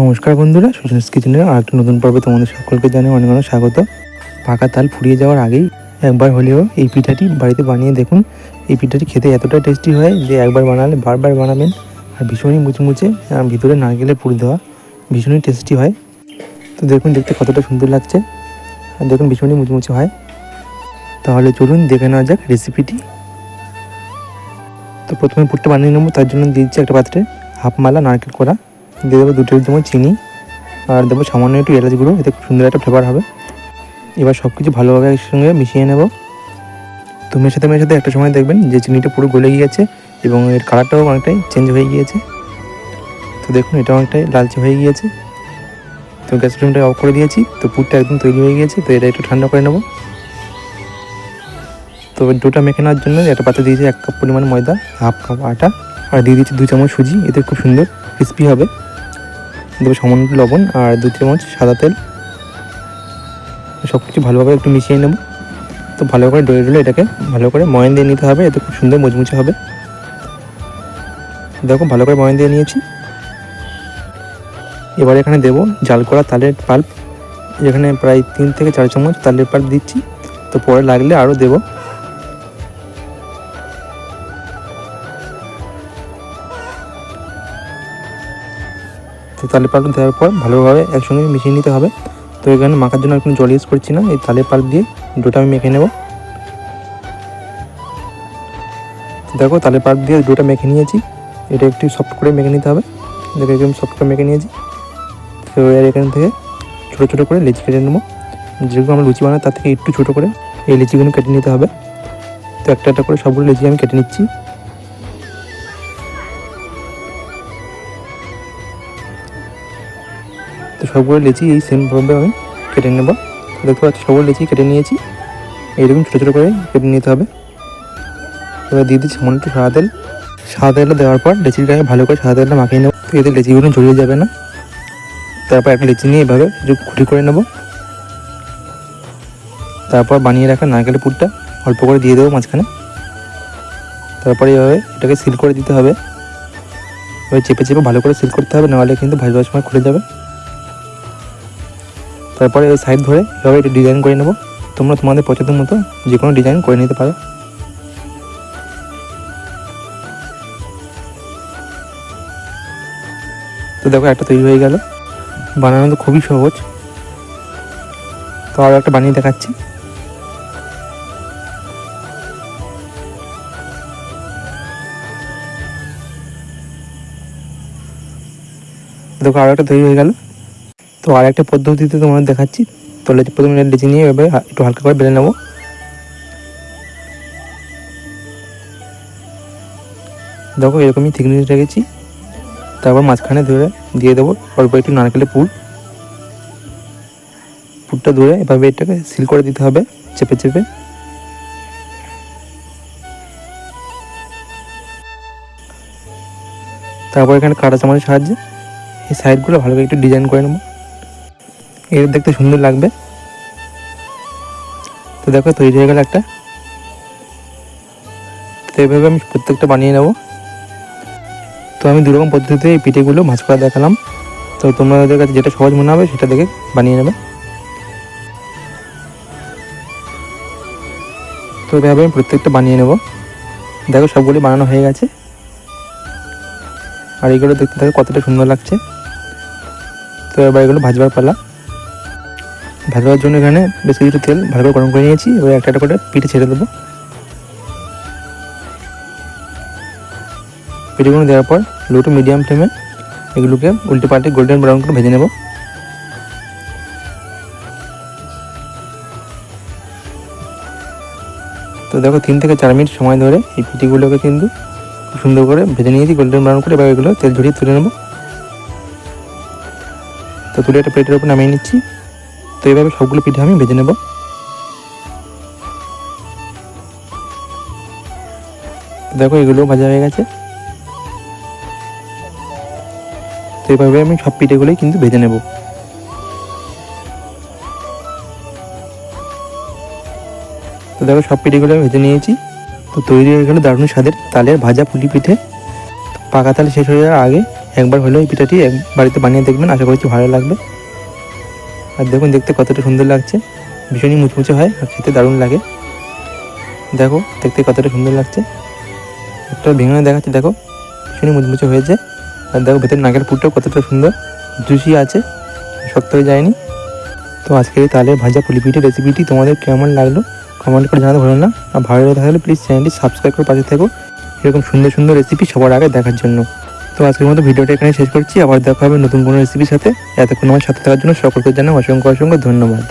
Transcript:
নমস্কার বন্ধুরা সুশাস কিচেনের আর একটা নতুন পর্বে তোমাদের সকলকে জানাই অনেক অনেক স্বাগত। পাকা তাল ফুরিয়ে যাওয়ার আগেই একবার হলেও এই পিঠাটি বাড়িতে বানিয়ে দেখুন। এই পিঠাটি খেতে এতটা টেস্টি হয় যে একবার বানালে বারবার বানাবেন। আর ভীষণই মুচমুচে আর ভিতরে নারকেলের পুর দেওয়া ভীষণই টেস্টি হয়। তো দেখুন, দেখতে কতটা সুন্দর লাগছে। আর দেখুন, ভীষণই মুচমুচে হয়। তাহলে চলুন দেখে নেওয়া যাক রেসিপিটি তো প্রথমে পুরটা বানিয়ে নেব, তার জন্য দিয়েছি একটা পাত্রে হাফ মালা নারকেল করা দিয়ে দেবো দু টেবিল চামচ চিনি, আর দেবো সামান্য একটু এলাচ গুঁড়ো, এতে খুব সুন্দর একটা ফ্লেভার হবে। এবার সব কিছু ভালোভাবে একসঙ্গে মিশিয়ে নেব। তো মেশাতে মেশাতে একটা সময় দেখবেন যে চিনিটা পুরো গলে গিয়েছে এবং এর কালারটাও অনেকটাই চেঞ্জ হয়ে গিয়েছে। তো দেখুন, এটা অনেকটাই লালচে হয়ে গিয়েছে। তো গ্যাস ফ্লেমটা অফ করে দিয়েছি, তো পুরটা একদম তৈরি হয়ে গিয়েছে, তো এটা একটু ঠান্ডা করে নেব। তো ডোটা মেখে নেওয়ার জন্য একটা পাত্রে দিয়েছি এক কাপ পরিমাণ ময়দা, হাফ কাপ আটা, আর দিয়ে দিয়েছি দু চামচ সুজি, এতে খুব সুন্দর ক্রিস্পি হবে। দেবো সামান্য লবণ আর দু চামচ সাদা তেল। সব কিছু ভালোভাবে একটু মিশিয়ে নেব। তো ভালো করে ডলে ডলে এটাকে ভালো করে ময়ন দিয়ে নিতে হবে, এতে খুব সুন্দর মুচমুচে হবে। দেখো, ভালো করে ময়ন দিয়ে নিয়েছি। এবার এখানে দেবো জাল করা তালের পাল্প। এখানে প্রায় তিন থেকে চার চামচ তালের পাল্প দিচ্ছি। তো পরে লাগলে আরও দেবো তো তালের পাল্প দেওয়ার পর ভালোভাবে একসঙ্গে মিশিয়ে নিতে হবে। তো এখানে মাখার জন্য কোনো জল ইউজ করছি না। এই তালের পাল্প দিয়ে ডোটা আমি মেখে নেব। দেখো তালের পাল্প দিয়ে ডোটা মেখে নিয়েছি। এটা একটু সফট করে মেখে নিতে হবে। দেখো একদম সফট করে মেখে নিয়েছি। তো এর এখান থেকে ছোটো ছোটো করে লেচি কেটে নেব। যেরকম আমরা লুচি বানাই, তার থেকে একটু ছোটো করে এই লিচিগুলো কেটে নিতে হবে। তো একটা একটা করে সবগুলো লেচি আমি কেটে নিচ্ছি। সবগুলো লেচি এই সেমভাবে আমি কেটে নেব। দেখতে পাচ্ছি সবগুলো লেচি কেটে নিয়েছি। এইরকম ছোটো ছোটো করে কেটে নিতে হবে। এবার দিয়ে দিচ্ছি সামান্য একটু সাদা তেল। সাদা তেলটা দেওয়ার পর লেচির গায়ে ভালো করে সাদা তেলটা মাখিয়ে নেব। এতে লেচিগুলো জড়িয়ে যাবে না। তারপর একটা লেচি নিয়ে এভাবে খুঁটি করে নেব। তারপর বানিয়ে রাখা নারকেলের পুরটা অল্প করে দিয়ে দেবো মাঝখানে। তারপরে এভাবে এটাকে সিল করে দিতে হবে। এবার চেপে চেপে ভালো করে সিল করতে হবে, নাহলে কিন্তু ভাজবার সময় খুলে যাবে। তারপরে ওই সাইড ধরে এভাবে একটু ডিজাইন করে নেব। তোমরা তোমাদের পছন্দ মতো যে কোনো ডিজাইন করে নিতে পারো। তো দেখো, একটা তৈরি হয়ে গেল। বানানো তো খুবই সহজ। তো আরও একটা বানিয়ে দেখাচ্ছি। দেখো আরও একটা তৈরি হয়ে গেল। তো আর একটা পদ্ধতিতে তোমাদের দেখাচ্ছি। তো প্রথমে লেচি নিয়ে এভাবে একটু হালকা করে বেলে নেব। দেখো এরকমই থিকনেস রেখেছি। তারপর মাঝখানে ধরে দিয়ে দেবো অল্প একটু নারকেলের পুর। পুরটা ধরে এভাবে এটাকে সিল করে দিতে হবে, চেপে চেপে। তারপর এখানে কাটা চামচের সাহায্যে এই সাইডগুলো ভালো করে একটু ডিজাইন করে নেব। এর দেখতে সুন্দর লাগবে। তো দেখো, তৈরি হয়ে গেল একটা। তো এইভাবে আমি প্রত্যেকটা বানিয়ে নেব। তো আমি দুরকম পদ্ধতিতে এই পিঠেগুলো ভাজ করা দেখালাম। তো তোমাদের কাছে যেটা সহজ মনে হবে সেটা দেখে বানিয়ে নেবে। তো এভাবে আমি প্রত্যেকটা বানিয়ে নেব। দেখো, সবগুলি বানানো হয়ে গেছে। আর এগুলো দেখতে দেখো কতটা সুন্দর লাগছে। তো এবার এগুলো ভাজবার পালা। ভাজবার জন্য এখানে বেশ কিছু তেল ভালো করে গরম করে নিয়েছি। এবার একটা একটা করে পিঠে ছেড়ে দেবো। পিঠেগুলো দেওয়ার পর লো টু মিডিয়াম ফ্লেমে এগুলোকে উল্টে পাল্টে গোল্ডেন ব্রাউন করে ভেজে নেব। তো দেখো তিন থেকে চার মিনিট সময় ধরে এই পিঠেগুলোকে কিন্তু খুব সুন্দর করে ভেজে নিয়েছি গোল্ডেন ব্রাউন করে এবার এগুলো তেল ঝরিয়ে তুলে নেব। তো তুলে একটা প্লেটের উপর নামিয়ে নিচ্ছি। তো এইভাবে সবগুলো পিঠে আমি ভেজে নেব। দেখো, এগুলো ভাজা হয়ে গেছে। তো এইভাবে আমি সব পিঠেগুলোই কিন্তু ভেজে নেব। তো দেখো, সব পিঠেগুলো আমি ভেজে নিয়েছি। তো তৈরি হয়ে গেলো দারুণ স্বাদের তালের ভাজা পুলি পিঠে। পাকা তাল শেষ হয়ে যাওয়ার আগে একবার হলেও এই পিঠাটি বাড়িতে বানিয়ে দেখবেন। আশা করছি ভালো লাগবে। আর দেখুন, দেখতে কতটা সুন্দর লাগছে। ভীষণই মুচমুচে হয় আর খেতে দারুণ লাগে। দেখো, দেখতে কতটা সুন্দর লাগছে। একটা ভেঙে দেখাচ্ছে, দেখো, ভীষণই মুচমুচে হয়েছে। আর দেখো, ভেতরে নাকের পুরটাও কতটা সুন্দর, জুসি আছে, শক্ত হয়ে যায়নি। তো আজকের তালের ভাজা পুলি রেসিপিটি তোমাদের কেমন লাগল কমেন্ট করে জানাতে ভুলো না। আর ভালো লেগে থাকলে প্লিজ চ্যানেলটি সাবস্ক্রাইব করে পাশে থেকো। এরকম সুন্দর সুন্দর রেসিপি সবার আগে দেখার জন্য। তো আজকের মতো ভিডিওটা এখানে শেষ করছি। আবার দেখা হবে নতুন কোনো রেসিপির সাথে। এতক্ষণ আমার সাথে থাকার জন্য সকলকে জানাই অসংখ্য অসংখ্য ধন্যবাদ।